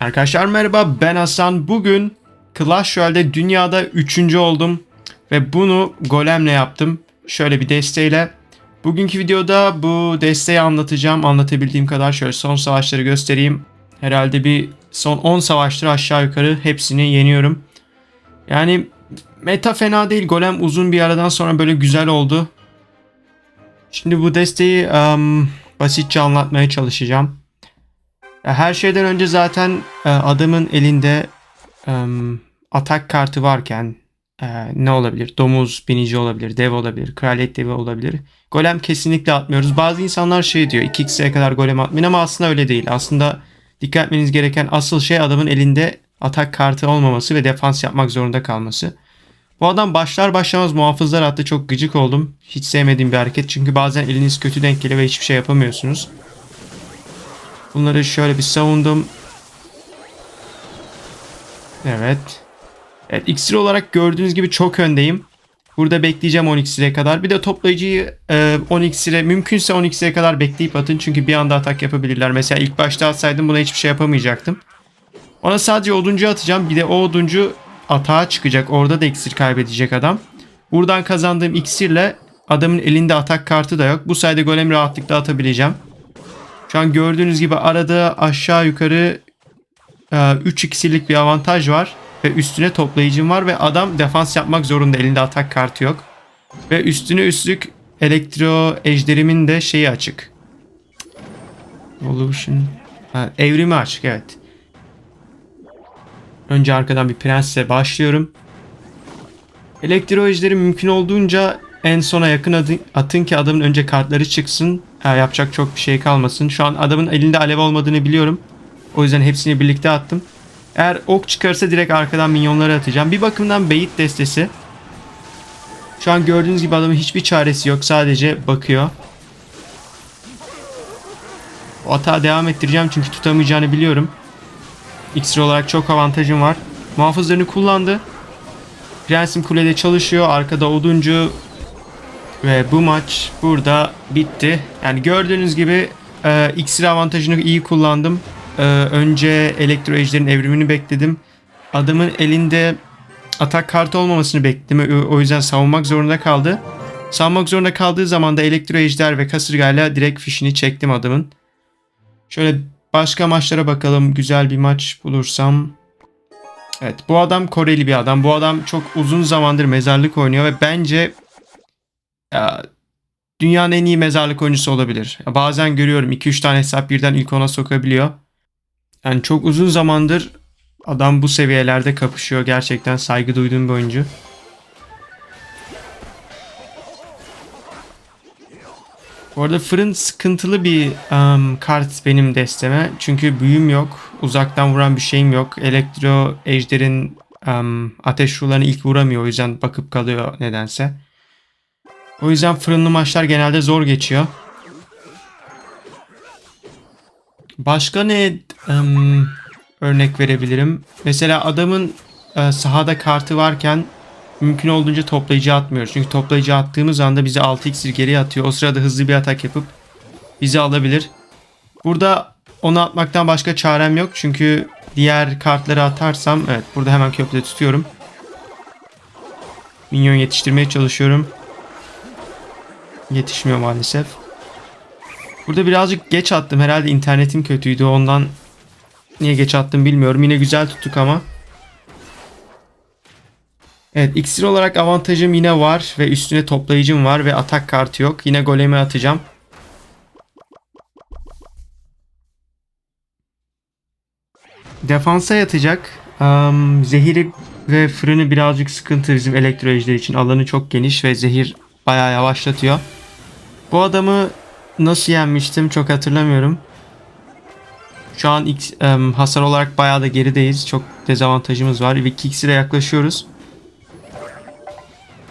Arkadaşlar merhaba ben Hasan. Bugün Clash Royale'de dünyada 3. oldum. Ve bunu golemle yaptım. Şöyle bir desteğiyle. Bugünkü videoda bu desteği anlatacağım. Anlatabildiğim kadar şöyle son savaşları göstereyim. Herhalde bir son 10 savaştır aşağı yukarı hepsini yeniyorum. Yani meta fena değil. Golem uzun bir aradan sonra böyle güzel oldu. Şimdi bu desteği em, basitçe anlatmaya çalışacağım. Ya Her şeyden önce zaten e, adamın elinde em, atak kartı varken e, ne olabilir? Domuz binici olabilir, dev olabilir, kraliyet devi olabilir. Golem kesinlikle atmıyoruz. Bazı insanlar şey diyor 2x'e kadar golem atmayın ama aslında öyle değil. Aslında dikkat etmeniz gereken asıl şey adamın elinde atak kartı olmaması ve defans yapmak zorunda kalması. Bu adam başlar başlamaz muhafızlar attı. Çok gıcık oldum. Hiç sevmediğim bir hareket. Çünkü bazen eliniz kötü denk geliyor ve hiçbir şey yapamıyorsunuz. Bunları şöyle bir savundum. Evet. Evet iksir olarak gördüğünüz gibi çok öndeyim. Burada bekleyeceğim 10 iksire kadar. Bir de toplayıcıyı e, 10 iksire mümkünse 10 iksire kadar bekleyip atın. Çünkü bir anda atak yapabilirler. Mesela ilk başta atsaydım buna hiçbir şey yapamayacaktım. Ona sadece oduncu atacağım. Bir de o oduncu atağa çıkacak. Orada da iksir kaybedecek adam. Buradan kazandığım iksirle adamın elinde atak kartı da yok. Bu sayede golem rahatlıkla atabileceğim. Şu an gördüğünüz gibi arada aşağı yukarı 3 iksirlik bir avantaj var. Ve üstüne toplayıcım var ve adam defans yapmak zorunda. Elinde atak kartı yok. Ve üstüne üstlük elektro ejderimin de şeyi açık. Evolution. Ha, evrimi açık evet. Önce arkadan bir prensle başlıyorum. Elektro ejderi mümkün olduğunca en sona yakın atın ki adamın önce kartları çıksın. Ha, yapacak çok bir şey kalmasın. Şu an adamın elinde alev olmadığını biliyorum. O yüzden hepsini birlikte attım. Eğer ok çıkarsa direkt arkadan minyonları atacağım. Bir bakımdan beyit destesi. Şu an gördüğünüz gibi adamın hiçbir çaresi yok. Sadece bakıyor. O atağı devam ettireceğim çünkü tutamayacağını biliyorum. İksir olarak çok avantajım var. Muhafızlarını kullandı. Prensim kulede çalışıyor. Arkada oduncu. Ve bu maç burada bitti. Yani gördüğünüz gibi e, iksir avantajını iyi kullandım. E, önce elektro ejderin evrimini bekledim. Adamın elinde atak kartı olmamasını bekledim. O- yüzden savunmak zorunda kaldı. Savunmak zorunda kaldığı zaman da elektro ejder ve kasırgayla direkt fişini çektim adamın. Şöyle başka maçlara bakalım. Güzel bir maç bulursam. Evet bu adam Koreli bir adam. Bu adam çok uzun zamandır mezarlık oynuyor ve bence ya, dünyanın en iyi mezarlık oyuncusu olabilir. Ya, bazen görüyorum 2-3 tane hesap birden ilk ona sokabiliyor. Yani çok uzun zamandır adam bu seviyelerde kapışıyor. Gerçekten saygı duyduğum bir oyuncu. Bu arada fırın sıkıntılı bir em, kart benim desteme. Çünkü büyüm yok. Uzaktan vuran bir şeyim yok. Elektro ejderin em, ateş ruhlarını ilk vuramıyor. O yüzden bakıp kalıyor nedense. O yüzden fırınlı maçlar genelde zor geçiyor. Başka ne em, örnek verebilirim? Mesela adamın e, sahada kartı varken mümkün olduğunca toplayıcı atmıyoruz. Çünkü toplayıcı attığımız anda bizi 6 iksir geriye atıyor. O sırada hızlı bir atak yapıp bizi alabilir. Burada onu atmaktan başka çarem yok. Çünkü diğer kartları atarsam evet burada hemen köprüde tutuyorum. Minyon yetiştirmeye çalışıyorum. Yetişmiyor maalesef. Burada birazcık geç attım. Herhalde internetim kötüydü. Ondan niye geç attım bilmiyorum. Yine güzel tuttuk ama. Evet iksir olarak avantajım yine var ve üstüne toplayıcım var ve atak kartı yok. Yine golemi atacağım. Defansa yatacak. Am, zehiri ve fırını birazcık sıkıntı bizim elektro ejderi için. Alanı çok geniş ve zehir bayağı yavaşlatıyor. Bu adamı nasıl yenmiştim çok hatırlamıyorum. Şu an X, em, hasar olarak bayağı da gerideyiz. Çok dezavantajımız var. Ve iksire yaklaşıyoruz.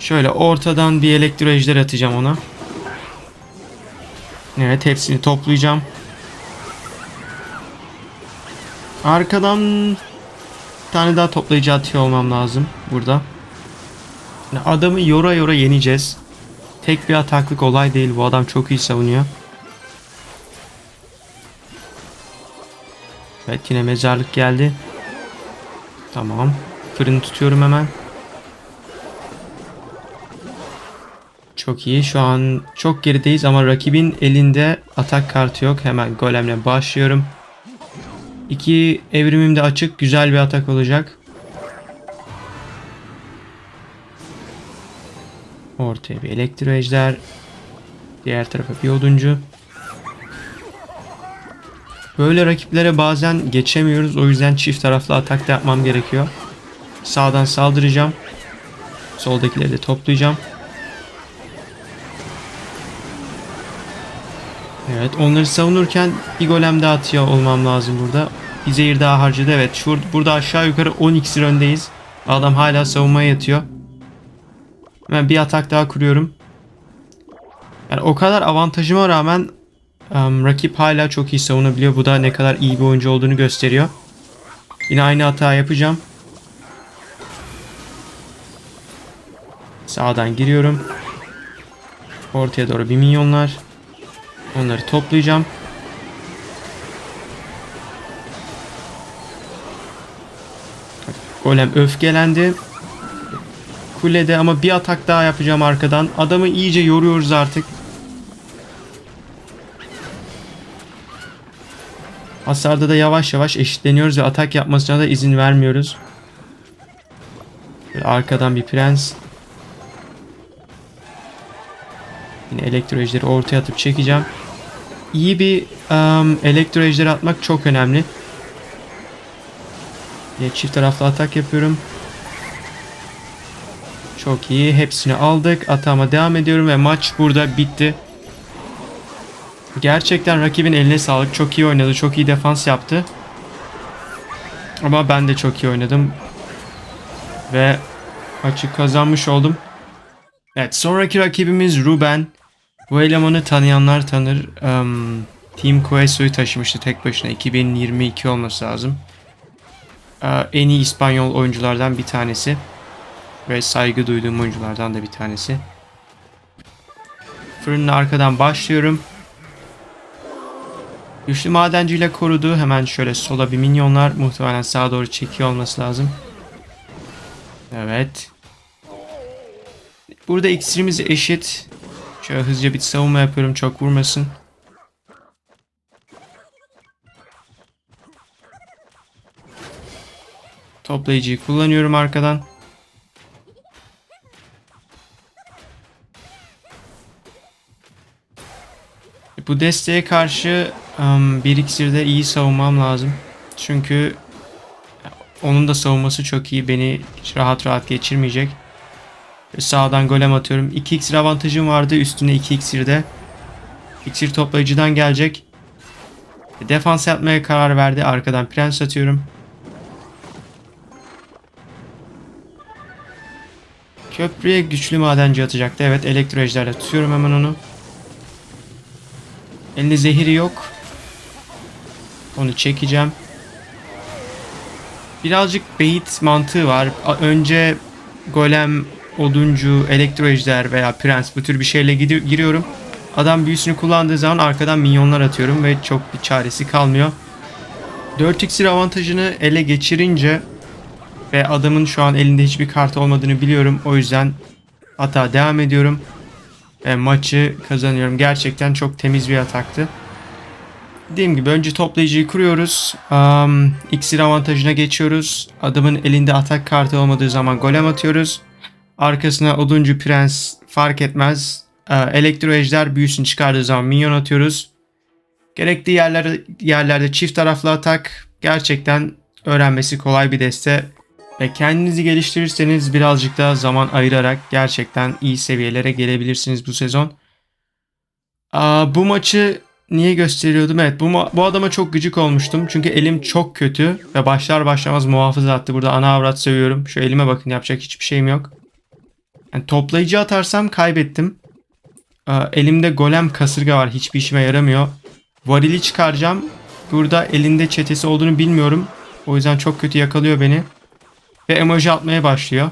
Şöyle ortadan bir elektro ejder atacağım ona. Evet hepsini toplayacağım. Arkadan bir tane daha toplayıcı atıyor olmam lazım burada. Adamı yora yora yeneceğiz. Tek bir ataklık olay değil. Bu adam çok iyi savunuyor. Evet yine mezarlık geldi. Tamam. Fırını tutuyorum hemen. Çok iyi. Şu an çok gerideyiz ama rakibin elinde atak kartı yok. Hemen golemle başlıyorum. İki evrimim de açık. Güzel bir atak olacak. Ortaya bir elektro ejder. Diğer tarafa bir oduncu. Böyle rakiplere bazen geçemiyoruz. O yüzden çift taraflı atak da yapmam gerekiyor. Sağdan saldıracağım. Soldakileri de toplayacağım. Evet onları savunurken bir golem daha atıyor olmam lazım burada. Bir zehir daha harcadı. Evet şur burada aşağı yukarı 10 iksir öndeyiz. Adam hala savunmaya yatıyor. Hemen bir atak daha kuruyorum. Yani o kadar avantajıma rağmen em, rakip hala çok iyi savunabiliyor. Bu da ne kadar iyi bir oyuncu olduğunu gösteriyor. Yine aynı hata yapacağım. Sağdan giriyorum. Ortaya doğru bir minyonlar. Onları toplayacağım. Golem öfkelendi. Kulede ama bir atak daha yapacağım arkadan. Adamı iyice yoruyoruz artık. Hasarda da yavaş yavaş eşitleniyoruz ve atak yapmasına da izin vermiyoruz. Böyle arkadan bir prens. Yine elektro ortaya atıp çekeceğim. İyi bir um, elektro atmak çok önemli. Yine çift taraflı atak yapıyorum. Çok iyi. Hepsini aldık. Atağıma devam ediyorum ve maç burada bitti. Gerçekten rakibin eline sağlık. Çok iyi oynadı. Çok iyi defans yaptı. Ama ben de çok iyi oynadım. Ve maçı kazanmış oldum. Evet sonraki rakibimiz Ruben. Bu elemanı tanıyanlar tanır. Um, Team Queso'yu taşımıştı tek başına. 2022 olması lazım. Uh, en iyi İspanyol oyunculardan bir tanesi. Ve saygı duyduğum oyunculardan da bir tanesi. Fırının arkadan başlıyorum. Güçlü madenciyle korudu. Hemen şöyle sola bir minyonlar. Muhtemelen sağa doğru çekiyor olması lazım. Evet. Burada iksirimiz eşit. Şöyle hızlıca bir savunma yapıyorum çok vurmasın. Toplayıcıyı kullanıyorum arkadan. Bu desteğe karşı um, bir iksirde iyi savunmam lazım. Çünkü onun da savunması çok iyi. Beni rahat rahat geçirmeyecek. Sağdan golem atıyorum. 2 iksir avantajım vardı. Üstüne 2 iksirde. İksir toplayıcıdan gelecek. Defans yapmaya karar verdi. Arkadan prens atıyorum. Köprüye güçlü madenci atacaktı. Evet elektro ejderle tutuyorum hemen onu. Elinde zehiri yok. Onu çekeceğim. Birazcık bait mantığı var. Önce golem, oduncu, elektro ejder veya prens bu tür bir şeyle giriyorum. Adam büyüsünü kullandığı zaman arkadan minyonlar atıyorum ve çok bir çaresi kalmıyor. 4 iksir avantajını ele geçirince ve adamın şu an elinde hiçbir kart olmadığını biliyorum. O yüzden hata devam ediyorum. Ve maçı kazanıyorum. Gerçekten çok temiz bir ataktı. Dediğim gibi önce toplayıcıyı kuruyoruz. Um, iksir avantajına geçiyoruz. Adamın elinde atak kartı olmadığı zaman golem atıyoruz. Arkasına oduncu prens fark etmez. Ee, elektro ejder büyüsünü çıkardığı zaman minyon atıyoruz. Gerekli yerlerde, yerlerde çift taraflı atak gerçekten öğrenmesi kolay bir deste. Ve kendinizi geliştirirseniz birazcık daha zaman ayırarak gerçekten iyi seviyelere gelebilirsiniz bu sezon. Aa, bu maçı niye gösteriyordum? Evet bu, bu adama çok gıcık olmuştum. Çünkü elim çok kötü ve başlar başlamaz muhafıza attı. Burada ana avrat seviyorum. Şu elime bakın yapacak hiçbir şeyim yok. Yani toplayıcı atarsam kaybettim. Aa, elimde golem kasırga var. Hiçbir işime yaramıyor. Varili çıkaracağım. Burada elinde çetesi olduğunu bilmiyorum. O yüzden çok kötü yakalıyor beni. Ve emoji atmaya başlıyor.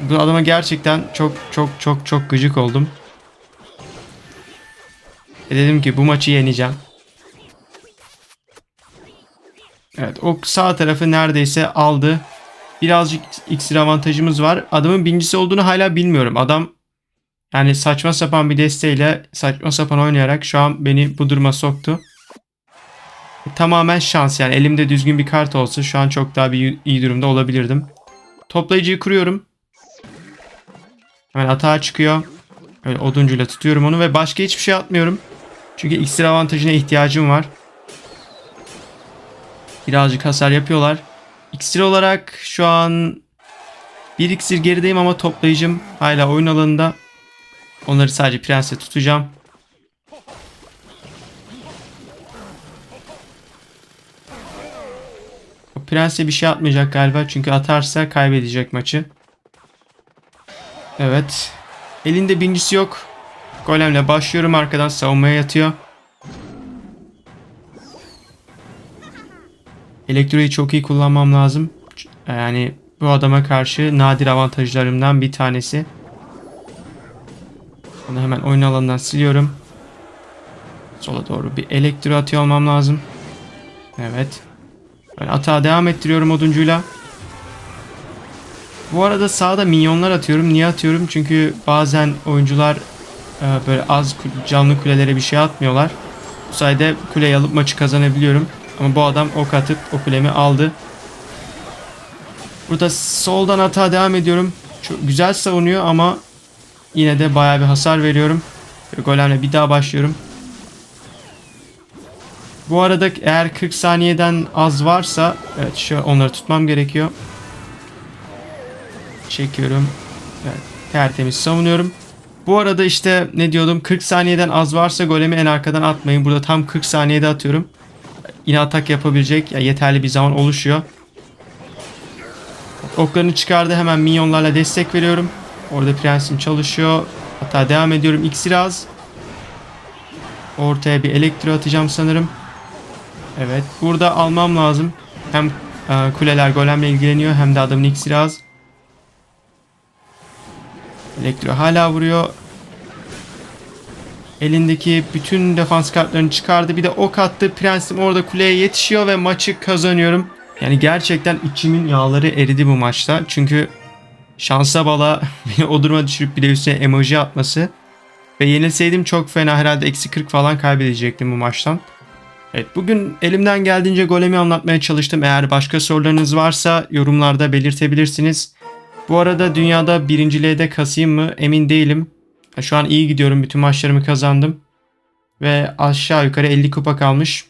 Bu adama gerçekten çok çok çok çok gıcık oldum. Ve dedim ki bu maçı yeneceğim. Evet o sağ tarafı neredeyse aldı. Birazcık iksir avantajımız var. Adamın birincisi olduğunu hala bilmiyorum. Adam yani saçma sapan bir desteğiyle saçma sapan oynayarak şu an beni bu duruma soktu. Tamamen şans yani elimde düzgün bir kart olsa şu an çok daha bir iyi durumda olabilirdim. Toplayıcıyı kuruyorum. Hemen atağa çıkıyor. Öyle oduncuyla tutuyorum onu ve başka hiçbir şey atmıyorum. Çünkü iksir avantajına ihtiyacım var. Birazcık hasar yapıyorlar. İksir olarak şu an bir iksir gerideyim ama toplayıcım hala oyun alanında. Onları sadece prense tutacağım. O prense bir şey atmayacak galiba çünkü atarsa kaybedecek maçı. Evet. Elinde birincisi yok. Golemle başlıyorum arkadan savunmaya yatıyor. Elektroyu çok iyi kullanmam lazım. Yani bu adama karşı nadir avantajlarımdan bir tanesi. Onu hemen oyun alanından siliyorum. Sola doğru bir elektro atıyor olmam lazım. Evet. Ben atağa devam ettiriyorum oduncuyla. Bu arada sağda minyonlar atıyorum. Niye atıyorum? Çünkü bazen oyuncular e, böyle az canlı kulelere bir şey atmıyorlar. Bu sayede kuleyi alıp maçı kazanabiliyorum. Ama bu adam ok atıp o kulemi aldı. Burada soldan atağa devam ediyorum. Çok güzel savunuyor ama yine de bayağı bir hasar veriyorum. Ve golemle bir daha başlıyorum. Bu arada eğer 40 saniyeden az varsa evet şu onları tutmam gerekiyor. Çekiyorum. Evet, tertemiz savunuyorum. Bu arada işte ne diyordum 40 saniyeden az varsa golemi en arkadan atmayın. Burada tam 40 saniyede atıyorum. Yine atak yapabilecek ya yeterli bir zaman oluşuyor. Oklarını çıkardı hemen minyonlarla destek veriyorum. Orada prensim çalışıyor. Hatta devam ediyorum. İksir az. Ortaya bir elektro atacağım sanırım. Evet. Burada almam lazım. Hem e, kuleler golemle ilgileniyor hem de adamın iksiri az. Elektro hala vuruyor. Elindeki bütün defans kartlarını çıkardı. Bir de ok attı. Prensim orada kuleye yetişiyor ve maçı kazanıyorum. Yani gerçekten içimin yağları eridi bu maçta. Çünkü şansa bala beni o duruma düşürüp bir de üstüne emoji atması. Ve yenilseydim çok fena herhalde eksi 40 falan kaybedecektim bu maçtan. Evet bugün elimden geldiğince golemi anlatmaya çalıştım. Eğer başka sorularınız varsa yorumlarda belirtebilirsiniz. Bu arada dünyada birinciliğe de kasayım mı emin değilim. Şu an iyi gidiyorum. Bütün maçlarımı kazandım. Ve aşağı yukarı 50 kupa kalmış.